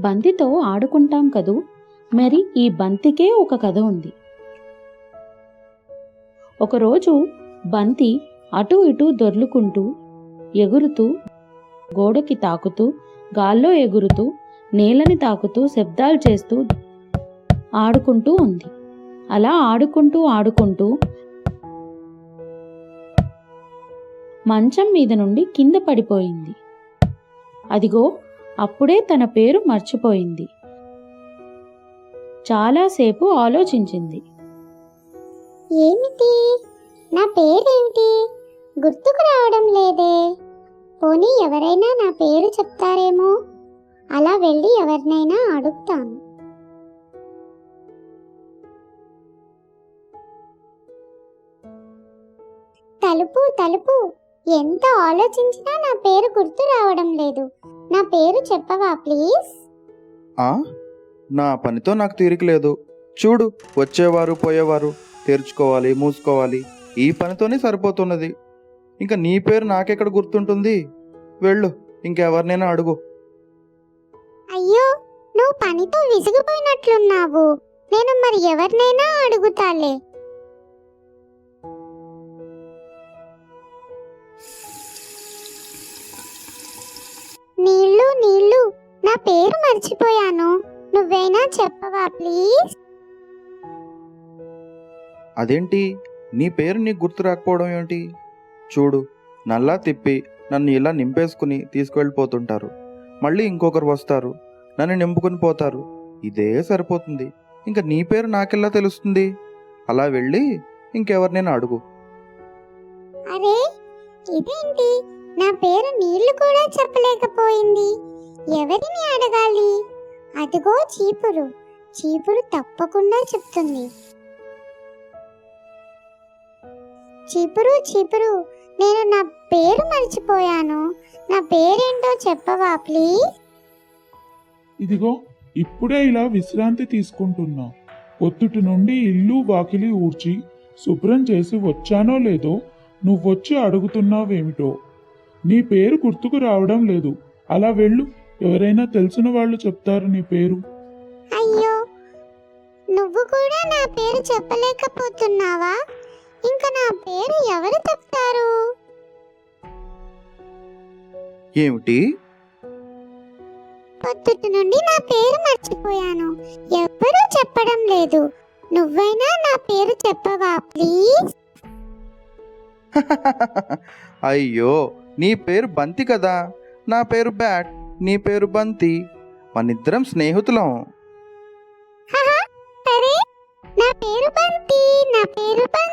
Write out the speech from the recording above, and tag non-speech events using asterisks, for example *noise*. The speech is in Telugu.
బంతితో ఆడుకుంటాం కదూ? మరి ఈ బంతికే ఒక కథ ఉంది. ఒకరోజు బంతి అటూ ఇటూ దొర్లుకుంటూ ఎగురుతూ గోడకి తాకుతూ గాల్లో ఎగురుతూ నేలని తాకుతూ శబ్దాలు చేస్తూ ఆడుకుంటూ ఉంది. అలా ఆడుకుంటూ ఆడుకుంటూ మంచం మీద నుండి కింద పడిపోయింది. అదిగో అప్పుడే తన పేరు మర్చిపోయింది. చాలాసేపు ఆలోచించింది. ఏమిటి? నా పేరేంటి? గుర్తుకు రావడం లేదే. పోనీ ఎవరైనా నా పేరు చెప్తారేమో? అలా వెళ్ళి ఎవరినైనా అడుగుతాను. తలుపు తలుపు. ఎంత ఆలోచించినా నా పేరు గుర్తు రావడం లేదు. నా పేరు చెప్పవా ప్లీజ్? ఆ? నా పనితో నాకు తీరిక లేదు. చూడు వచ్చేవారు పోయేవారు తెరుచుకోవాలి మూసుకోవాలి. ఈ పనితోనే సరిపోతున్నది. ఇంకా నీ పేరు నాకెక్కడ గుర్తుంటుంది? వెళ్ళు ఇంకెవరినైనా అడుగు. అయ్యో నువ్వు పనితో విసిగిపోయినట్లున్నావు. నేను మరి ఎవరినైనా అడుగుతాలే. నా పేరు మర్చిపోయాను. నువ్వైనా చెప్పవా ప్లీజ్? అదేంటి? నీ పేరు నీకు గుర్తు రాకపోవడం ఏంటి? చూడు నల్లా తిప్పి నన్ను ఇలా నింపేసుకుని తీసుకువెళ్ళిపోతుంటారు మళ్ళీ ఇంకొకరు వస్తారు. నన్ను నింపుకుని పోతారు. ఇదే సరిపోతుంది. ఇంకా నీ పేరు నాకెలా తెలుస్తుంది? అలా వెళ్ళి ఇంకెవరినైనా అడుగు. అరే ఇదేంటి? నా పేరు నీళ్ళు కూడా చెప్పలేకపోయింది. ఎవరిని అడగాలి? అదిగో చీపురు. చీపురు తప్పకుండా చెప్తుంది. చీపురు చీపురు నేను నా పేరు మర్చిపోయాను. నా పేరేంటో చెప్పవా ప్లీజ్? ఇదిగో ఇప్పుడే ఇలా విశ్రాంతి తీసుకుంటున్నా. పొత్తుటి నుండి ఇల్లు వాకిలి ఊడ్చి శుభ్రం చేసి వచ్చానో లేదో నువ్వొచ్చి అడుగుతున్నావేమిటో. నీ పేరు గుర్తుకు రావడం లేదు. అలా వెళ్ళు. ఎవరైనా తెలిసిన వాళ్ళు చెప్తారు నీ పేరు. అయ్యో నువ్వు కూడా నా పేరు చెప్పలేకపోతున్నావా? ఇంకా నా పేరు ఎవరు చెప్తారు? ఏమిటి? పొద్దుటి నుండి నా పేరు మర్చిపోయాను. ఎవ్వరూ చెప్పడం లేదు. నువ్వైనా నా పేరు చెప్పవా ప్లీజ్? *laughs* అయ్యో నీ పేరు బంతి కదా. నా పేరు బ్యాట్. నీ పేరు బంతి. మనిద్దరం స్నేహితులం. నా పేరు బంతి నా పేరు బంతి